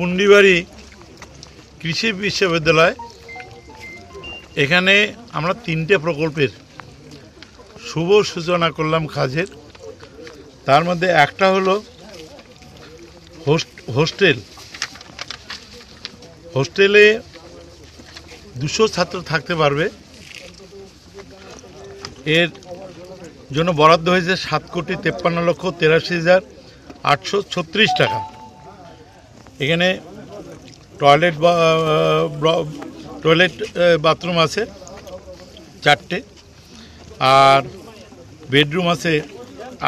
পুন্ডিবাড়ি কৃষি বিশ্ববিদ্যালয়। এখানে আমরা তিনটে প্রকল্পের শুভ সূচনা করলাম কাজের। তার মধ্যে একটা হলো হোস্ট- হোস্টেল। হোস্টেলে দুশো ছাত্র থাকতে পারবে। এর জন্য বরাদ্দ হয়েছে সাত কোটি তেপ্পান্ন লক্ষ তেরাশি হাজার আটশো ছত্রিশ টাকা। এখানে টয়লেট টয়লেট বাথরুম আছে চারটে আর বেডরুম আছে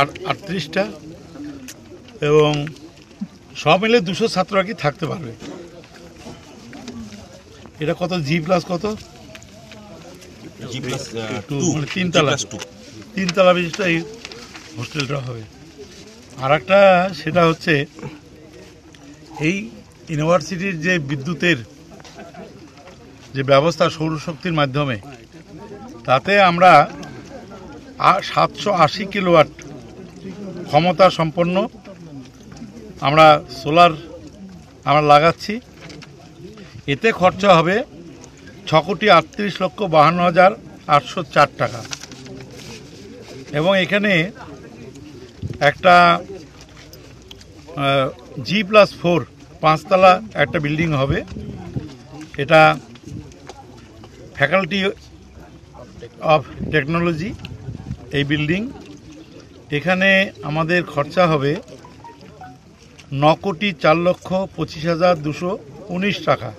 আট আটত্রিশটা এবং সব মিলে দুশো ছাত্র আর কি থাকতে পারবে? এটা কত? জি প্লাস কত? মানে তিনতলা। বিশিষ্ট এই হোস্টেলটা হবে। আর একটা সেটা হচ্ছে এই ইউনিভার্সিটির যে বিদ্যুতের যে ব্যবস্থা সৌরশক্তির মাধ্যমে, তাতে আমরা সাতশো আশি কিলোওয়াট ক্ষমতা সম্পন্ন আমরা সোলার আমরা লাগাচ্ছি। এতে খরচা হবে ছ কোটি আটত্রিশ লক্ষ বাহান্ন হাজার আটশো চার টাকা। এবং এখানে একটা জি প্লাস ফোর পাঁচতলা একটা বিল্ডিং হবে। এটা ফ্যাকাল্টি অফ টেকনোলজি এই বিল্ডিং। এখানে আমাদের খরচা হবে ন কোটি চার লক্ষ পঁচিশ হাজার দুশো উনিশ টাকা।